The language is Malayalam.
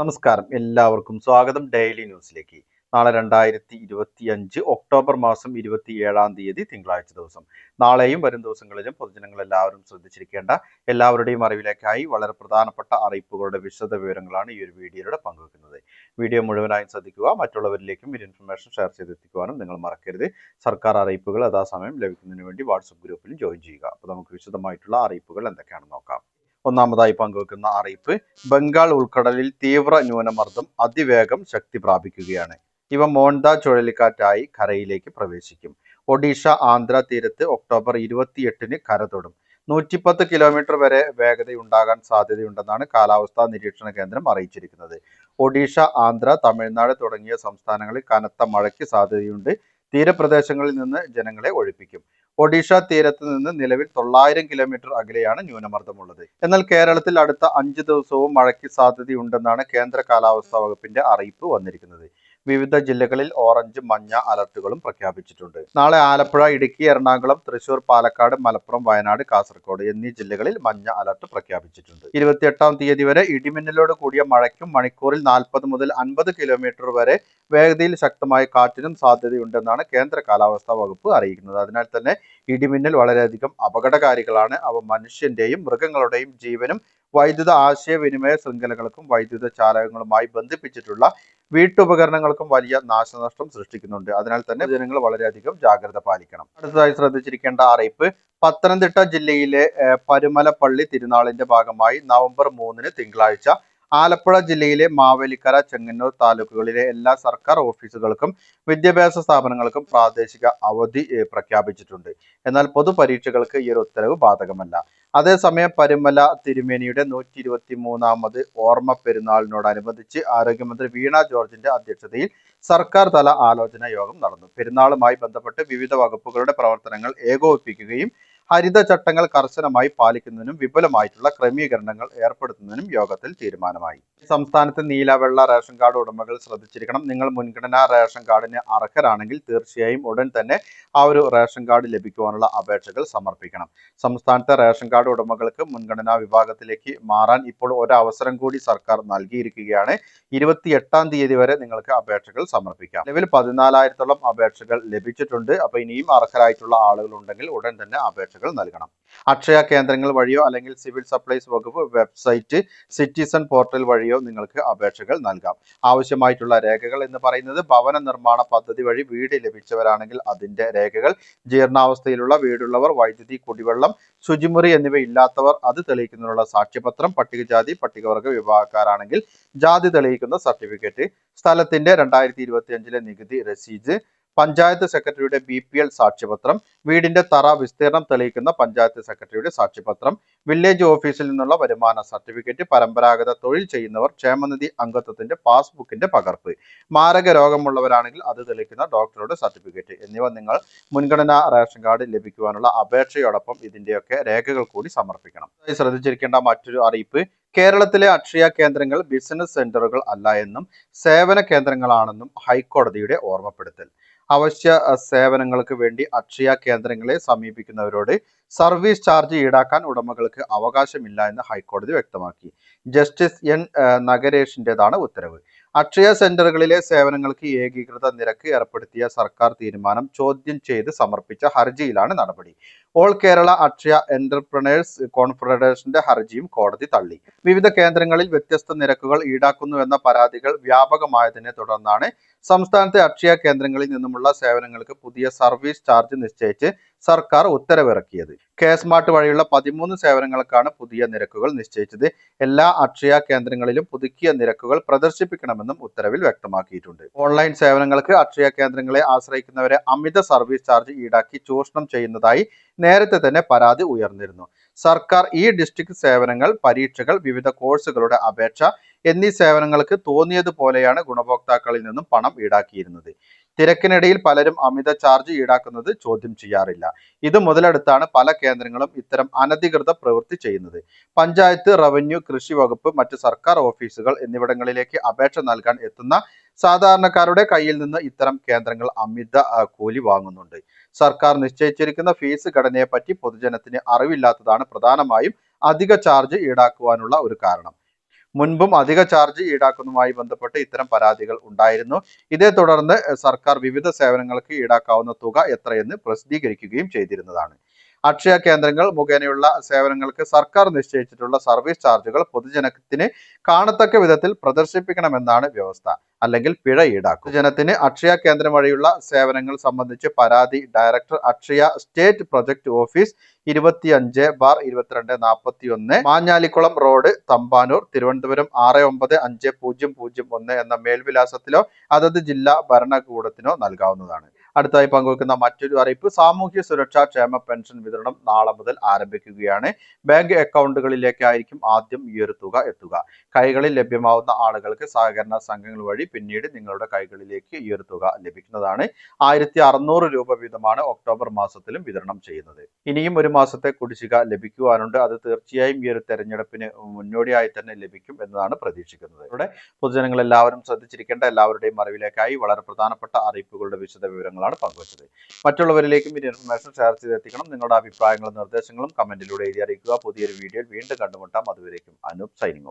നമസ്കാരം. എല്ലാവർക്കും സ്വാഗതം ഡെയിലി ന്യൂസിലേക്ക്. നാളെ രണ്ടായിരത്തി ഇരുപത്തി അഞ്ച് ഒക്ടോബർ മാസം ഇരുപത്തി ഏഴാം തീയതി തിങ്കളാഴ്ച ദിവസം. നാളെയും വരും ദിവസങ്ങളിലും പൊതുജനങ്ങൾ എല്ലാവരും ശ്രദ്ധിച്ചിരിക്കേണ്ട എല്ലാവരുടെയും അറിവിലേക്കായി വളരെ പ്രധാനപ്പെട്ട അറിയിപ്പുകളുടെ വിശദ വിവരങ്ങളാണ് ഈ ഒരു വീഡിയോയിലൂടെ പങ്കുവെക്കുന്നത്. വീഡിയോ മുഴുവനായും ശ്രദ്ധിക്കുക. മറ്റുള്ളവരിലേക്കും ഈ ഇൻഫർമേഷൻ ഷെയർ ചെയ്തെത്തിക്കുവാനും നിങ്ങൾ മറക്കരുത്. സർക്കാർ അറിയിപ്പുകൾ യഥാസമയം ലഭിക്കുന്നതിന് വേണ്ടി വാട്സപ്പ് ഗ്രൂപ്പിലും ജോയിൻ ചെയ്യുക. അപ്പോൾ നമുക്ക് വിശദമായിട്ടുള്ള അറിയിപ്പുകൾ എന്തൊക്കെയാണെന്ന് നോക്കാം. ഒന്നാമതായി പങ്കുവെക്കുന്ന അറിയിപ്പ് ബംഗാൾ ഉൾക്കടലിൽ തീവ്ര ന്യൂനമർദ്ദം അതിവേഗം ശക്തി പ്രാപിക്കുകയാണ്. ഇവ മോണ്ട ചുഴലിക്കാറ്റായി കരയിലേക്ക് പ്രവേശിക്കും. ഒഡീഷ ആന്ധ്ര തീരത്ത് ഒക്ടോബർ ഇരുപത്തിയെട്ടിന് കര തൊടും. നൂറ്റിപ്പത്ത് കിലോമീറ്റർ വരെ വേഗതയുണ്ടാകാൻ സാധ്യതയുണ്ടെന്നാണ് കാലാവസ്ഥാ നിരീക്ഷണ കേന്ദ്രം അറിയിച്ചിരിക്കുന്നത്. ഒഡീഷ ആന്ധ്ര തമിഴ്നാട് തുടങ്ങിയ സംസ്ഥാനങ്ങളിൽ കനത്ത മഴയ്ക്ക് സാധ്യതയുണ്ട്. തീരപ്രദേശങ്ങളിൽ നിന്ന് ജനങ്ങളെ ഒഴിപ്പിക്കും. ഒഡീഷ തീരത്ത് നിന്ന് നിലവിൽ തൊള്ളായിരം കിലോമീറ്റർ അകലെയാണ് ന്യൂനമർദ്ദമുള്ളത്. എന്നാൽ കേരളത്തിൽ അടുത്ത അഞ്ച് ദിവസവും മഴയ്ക്ക് സാധ്യതയുണ്ടെന്നാണ് കേന്ദ്ര കാലാവസ്ഥാ വകുപ്പിന്റെ അറിയിപ്പ് വന്നിരിക്കുന്നത്. വിവിധ ജില്ലകളിൽ ഓറഞ്ച് മഞ്ഞ അലർട്ടുകളും പ്രഖ്യാപിച്ചിട്ടുണ്ട്. നാളെ ആലപ്പുഴ ഇടുക്കി എറണാകുളം തൃശൂർ പാലക്കാട് മലപ്പുറം വയനാട് കാസർഗോഡ് എന്നീ ജില്ലകളിൽ മഞ്ഞ അലർട്ട് പ്രഖ്യാപിച്ചിട്ടുണ്ട്. ഇരുപത്തിയെട്ടാം തീയതി വരെ ഇടിമിന്നലോട് കൂടിയ മഴയ്ക്കും മണിക്കൂറിൽ നാൽപ്പത് മുതൽ അൻപത് കിലോമീറ്റർ വരെ വേഗതയിൽ ശക്തമായ കാറ്റിനും സാധ്യതയുണ്ടെന്നാണ് കേന്ദ്ര കാലാവസ്ഥാ വകുപ്പ് അറിയിക്കുന്നത്. അതിനാൽ തന്നെ ഇടിമിന്നൽ വളരെയധികം അപകടകാരികളാണ്. അവ മനുഷ്യന്റെയും മൃഗങ്ങളുടെയും ജീവനും വൈദ്യുത ആശയവിനിമയ ശൃംഖലകൾക്കും വൈദ്യുത ചാലകങ്ങളുമായി ബന്ധിപ്പിച്ചിട്ടുള്ള വീട്ടുപകരണങ്ങൾക്കും വലിയ നാശനഷ്ടം സൃഷ്ടിക്കുന്നുണ്ട്. അതിനാൽ തന്നെ ജനങ്ങൾ വളരെയധികം ജാഗ്രത പാലിക്കണം. അടുത്തതായി ശ്രദ്ധിച്ചിരിക്കേണ്ട അറിയിപ്പ് പത്തനംതിട്ട ജില്ലയിലെ പരുമലപ്പള്ളി തിരുനാളിന്റെ ഭാഗമായി നവംബർ മൂന്നിന് തിങ്കളാഴ്ച ആലപ്പുഴ ജില്ലയിലെ മാവേലിക്കര ചെങ്ങന്നൂർ താലൂക്കുകളിലെ എല്ലാ സർക്കാർ ഓഫീസുകൾക്കും വിദ്യാഭ്യാസ സ്ഥാപനങ്ങൾക്കും പ്രാദേശിക അവധി പ്രഖ്യാപിച്ചിട്ടുണ്ട്. എന്നാൽ പൊതുപരീക്ഷകൾക്ക് ഈ ഒരു ഉത്തരവ് ബാധകമല്ല. അതേസമയം പരുമല തിരുമേനിയുടെ നൂറ്റി ഇരുപത്തി മൂന്നാമത് ഓർമ്മ പെരുന്നാളിനോടനുബന്ധിച്ച് ആരോഗ്യമന്ത്രി വീണ ജോർജിന്റെ അധ്യക്ഷതയിൽ സർക്കാർ തല ആലോചനാ യോഗം നടന്നു. പെരുന്നാളുമായി ബന്ധപ്പെട്ട് വിവിധ വകുപ്പുകളുടെ പ്രവർത്തനങ്ങൾ ഏകോപിപ്പിക്കുകയും ഹരിത ചട്ടങ്ങൾ കർശനമായി പാലിക്കുന്നതിനും വിപുലമായിട്ടുള്ള ക്രമീകരണങ്ങൾ ഏർപ്പെടുത്തുന്നതിനും യോഗത്തിൽ തീരുമാനമായി. സംസ്ഥാനത്ത് നീലവെള്ള റേഷൻ കാർഡ് ഉടമകൾ ശ്രദ്ധിച്ചിരിക്കണം. നിങ്ങൾ മുൻഗണനാ റേഷൻ കാർഡിന് അർഹരാണെങ്കിൽ തീർച്ചയായും ഉടൻ തന്നെ ആ ഒരു റേഷൻ കാർഡ് ലഭിക്കുവാനുള്ള അപേക്ഷകൾ സമർപ്പിക്കണം. സംസ്ഥാനത്തെ റേഷൻ കാർഡ് ഉടമകൾക്ക് മുൻഗണനാ വിഭാഗത്തിലേക്ക് മാറാൻ ഇപ്പോൾ ഒരവസരം കൂടി സർക്കാർ നൽകിയിരിക്കുകയാണ്. ഇരുപത്തി എട്ടാം തീയതി വരെ നിങ്ങൾക്ക് അപേക്ഷകൾ സമർപ്പിക്കാം. നിലവിൽ പതിനാലായിരത്തോളം അപേക്ഷകൾ ലഭിച്ചിട്ടുണ്ട്. അപ്പൊ ഇനിയും അർഹരായിട്ടുള്ള ആളുകൾ ഉണ്ടെങ്കിൽ ഉടൻ തന്നെ അപേക്ഷകൾ നൽകണം. അക്ഷയ കേന്ദ്രങ്ങൾ വഴിയോ അല്ലെങ്കിൽ സിവിൽ സപ്ലൈസ് വകുപ്പ് വെബ്സൈറ്റ് സിറ്റിസൺ പോർട്ടൽ വഴിയോ നിങ്ങൾക്ക് അപേക്ഷകൾ നൽകാം. ആവശ്യമായിട്ടുള്ള രേഖകൾ എന്ന് പറയുന്നത് ഭവന നിർമ്മാണ പദ്ധതി വഴി വീട് ലഭിച്ചവരാണെങ്കിൽ അതിന്റെ രേഖകൾ ജീർണാവസ്ഥയിലുള്ള വീടുള്ളവർ വൈദ്യുതി കുടിവെള്ളം ശുചിമുറി എന്നിവ ഇല്ലാത്തവർ അത് തെളിയിക്കുന്നതിനുള്ള സാക്ഷ്യപത്രം പട്ടികജാതി പട്ടികവർഗ വിഭാഗക്കാരാണെങ്കിൽ ജാതി തെളിയിക്കുന്ന സർട്ടിഫിക്കറ്റ് സ്ഥലത്തിന്റെ രണ്ടായിരത്തി ഇരുപത്തി അഞ്ചിലെ നികുതി രസീത് പഞ്ചായത്ത് സെക്രട്ടറിയുടെ ബി പി എൽ സാക്ഷ്യപത്രം വീടിന്റെ തറ വിസ്തീർണം തെളിയിക്കുന്ന പഞ്ചായത്ത് സെക്രട്ടറിയുടെ സാക്ഷ്യപത്രം വില്ലേജ് ഓഫീസിൽ നിന്നുള്ള വരുമാന സർട്ടിഫിക്കറ്റ് പരമ്പരാഗത തൊഴിൽ ചെയ്യുന്നവർ ക്ഷേമനിധി അംഗത്വത്തിന്റെ പാസ്ബുക്കിന്റെ പകർപ്പ് മാരക രോഗമുള്ളവരാണെങ്കിൽ അത് തെളിയിക്കുന്ന ഡോക്ടറുടെ സർട്ടിഫിക്കറ്റ് എന്നിവ നിങ്ങൾ മുൻഗണനാ റേഷൻ കാർഡ് ലഭിക്കുവാനുള്ള അപേക്ഷയോടൊപ്പം ഇതിന്റെയൊക്കെ രേഖകൾ കൂടി സമർപ്പിക്കണം. ശ്രദ്ധിച്ചിരിക്കേണ്ട മറ്റൊരു അറിയിപ്പ് കേരളത്തിലെ അക്ഷയ കേന്ദ്രങ്ങൾ ബിസിനസ് സെന്ററുകൾ അല്ല എന്നും സേവന കേന്ദ്രങ്ങളാണെന്നും ഹൈക്കോടതിയുടെ ഓർമ്മപ്പെടുത്തൽ. അവശ്യ സേവനങ്ങൾക്ക് വേണ്ടി അക്ഷയ കേന്ദ്രങ്ങളെ സമീപിക്കുന്നവരോട് സർവീസ് ചാർജ് ഈടാക്കാൻ ഉടമകൾക്ക് അവകാശമില്ല എന്ന് ഹൈക്കോടതി വ്യക്തമാക്കി. ജസ്റ്റിസ് എൻ നഗരേഷിന്റെതാണ് ഉത്തരവ്. അക്ഷയ സെന്ററുകളിലെ സേവനങ്ങൾക്ക് ഏകീകൃത നിരക്ക് ഏർപ്പെടുത്തിയ സർക്കാർ തീരുമാനം ചോദ്യം ചെയ്ത് സമർപ്പിച്ച ഹർജിയിലാണ് നടപടി. ഓൾ കേരള അക്ഷയ എന്റർപ്രണേഴ്സ് കോൺഫെഡറേഷന്റെ ഹർജിയും കോടതി തള്ളി. വിവിധ കേന്ദ്രങ്ങളിൽ വ്യത്യസ്ത നിരക്കുകൾ ഈടാക്കുന്നുവെന്ന പരാതികൾ വ്യാപകമായതിനെ തുടർന്നാണ് സംസ്ഥാനത്തെ അക്ഷയ കേന്ദ്രങ്ങളിൽ നിന്നുമുള്ള സേവനങ്ങൾക്ക് പുതിയ സർവീസ് ചാർജ് നിശ്ചയിച്ച് സർക്കാർ ഉത്തരവിറക്കിയത്. കെ സ്മാർട്ട് വഴിയുള്ള പതിമൂന്ന് സേവനങ്ങൾക്കാണ് പുതിയ നിരക്കുകൾ നിശ്ചയിച്ചത്. എല്ലാ അക്ഷയ കേന്ദ്രങ്ങളിലും പുതുക്കിയ നിരക്കുകൾ പ്രദർശിപ്പിക്കണമെന്നും ഉത്തരവിൽ വ്യക്തമാക്കിയിട്ടുണ്ട്. ഓൺലൈൻ സേവനങ്ങൾക്ക് അക്ഷയ കേന്ദ്രങ്ങളെ ആശ്രയിക്കുന്നവരെ അമിത സർവീസ് ചാർജ് ഈടാക്കി ചൂഷണം ചെയ്യുന്നതായി നേരത്തെ തന്നെ പരാതി ഉയർന്നിരുന്നു. സർക്കാർ ഈ ഡിസ്ട്രിക്ട് സേവനങ്ങൾ പരീക്ഷകൾ വിവിധ കോഴ്സുകളുടെ അപേക്ഷ എന്നീ സേവനങ്ങൾക്ക് തോന്നിയതുപോലെയാണ് ഗുണഭോക്താക്കളിൽ നിന്നും പണം ഈടാക്കിയിരുന്നത്. തിരക്കിനിടയിൽ പലരും അമിത ചാർജ് ഈടാക്കുന്നത് ചോദ്യം ചെയ്യാറില്ല. ഇത് മുതലെടുത്താണ് പല കേന്ദ്രങ്ങളും ഇത്തരം അനധികൃത പ്രവൃത്തി ചെയ്യുന്നത്. പഞ്ചായത്ത് റവന്യൂ കൃഷി വകുപ്പ് മറ്റ് സർക്കാർ ഓഫീസുകൾ എന്നിവിടങ്ങളിലേക്ക് അപേക്ഷ നൽകാൻ എത്തുന്ന സാധാരണക്കാരുടെ കയ്യിൽ നിന്ന് ഇത്തരം കേന്ദ്രങ്ങൾ അമിത കൂലി വാങ്ങുന്നുണ്ട്. സർക്കാർ നിശ്ചയിച്ചിരിക്കുന്ന ഫീസ് ഘടനയെപ്പറ്റി പൊതുജനത്തിന് അറിവില്ലാത്തതാണ് പ്രധാനമായും അധിക ചാർജ് ഈടാക്കുവാനുള്ള ഒരു കാരണം. മുൻപും അധിക ചാർജ് ഈടാക്കുന്നതുമായി ബന്ധപ്പെട്ട് ഇത്തരം പരാതികൾ ഉണ്ടായിരുന്നു. ഇതേ തുടർന്ന് സർക്കാർ വിവിധ സേവനങ്ങൾക്ക് ഈടാക്കാവുന്ന തുക എത്രയെന്ന് പ്രസിദ്ധീകരിക്കുകയും ചെയ്തിരുന്നതാണ്. അക്ഷയ കേന്ദ്രങ്ങൾ മുഖേനയുള്ള സേവനങ്ങൾക്ക് സർക്കാർ നിശ്ചയിച്ചിട്ടുള്ള സർവീസ് ചാർജുകൾ പൊതുജനത്തിന് കാണത്തക്ക വിധത്തിൽ പ്രദർശിപ്പിക്കണമെന്നാണ് വ്യവസ്ഥ. അല്ലെങ്കിൽ പിഴ ഈടാക്കും. ജനത്തിന് അക്ഷയ കേന്ദ്രം വഴിയുള്ള സേവനങ്ങൾ സംബന്ധിച്ച് പരാതി director Akshaya state project office ഇരുപത്തിയഞ്ച് ബാർ ഇരുപത്തിരണ്ട് നാൽപ്പത്തി ഒന്ന് മാഞ്ഞാലിക്കുളം റോഡ് തമ്പാനൂർ തിരുവനന്തപുരം ആറ് ഒമ്പത് അഞ്ച് പൂജ്യം പൂജ്യം ഒന്ന് എന്ന മേൽവിലാസത്തിലോ അതത് ജില്ലാ ഭരണകൂടത്തിനോ നൽകാവുന്നതാണ്. അടുത്തായി പങ്കുവെക്കുന്ന മറ്റൊരു അറിയിപ്പ് സാമൂഹ്യ സുരക്ഷാ ക്ഷേമ പെൻഷൻ വിതരണം നാളെ മുതൽ ആരംഭിക്കുകയാണ്. ബാങ്ക് അക്കൗണ്ടുകളിലേക്കായിരിക്കും ആദ്യം ഈ ഒരു തുക എത്തുക. കൈകളിൽ ലഭ്യമാവുന്ന ആളുകൾക്ക് സഹകരണ സംഘങ്ങൾ വഴി പിന്നീട് നിങ്ങളുടെ കൈകളിലേക്ക് ഈ ഒരു തുക ലഭിക്കുന്നതാണ്. ആയിരത്തി അറുന്നൂറ് രൂപ വീതമാണ് ഒക്ടോബർ മാസത്തിലും വിതരണം ചെയ്യുന്നത്. ഇനിയും ഒരു മാസത്തെ കുടിശ്ശിക ലഭിക്കുവാനുണ്ട്. അത് തീർച്ചയായും ഈ ഒരു തെരഞ്ഞെടുപ്പിന് മുന്നോടിയായി തന്നെ ലഭിക്കും എന്നതാണ് പ്രതീക്ഷിക്കുന്നത്. ഇവിടെ പൊതുജനങ്ങൾ എല്ലാവരും ശ്രദ്ധിച്ചിരിക്കേണ്ട എല്ലാവരുടെയും അറിവിലേക്കായി വളരെ പ്രധാനപ്പെട്ട അറിയിപ്പുകളുടെ വിശദ വിവരങ്ങളാണ് പങ്കുവച്ചത്. മറ്റുള്ളവരിലേക്കും ഈ ഇൻഫർമേഷൻ ഷെയർ ചെയ്തെത്തിക്കണം. നിങ്ങളുടെ അഭിപ്രായങ്ങളും നിർദ്ദേശങ്ങളും കമന്റിലൂടെ എഴുതി അറിയിക്കുക. പുതിയൊരു വീഡിയോയിൽ വീണ്ടും കണ്ടുമുട്ടാം. അതുവരേക്കും അനൂപ് സൈനിങ്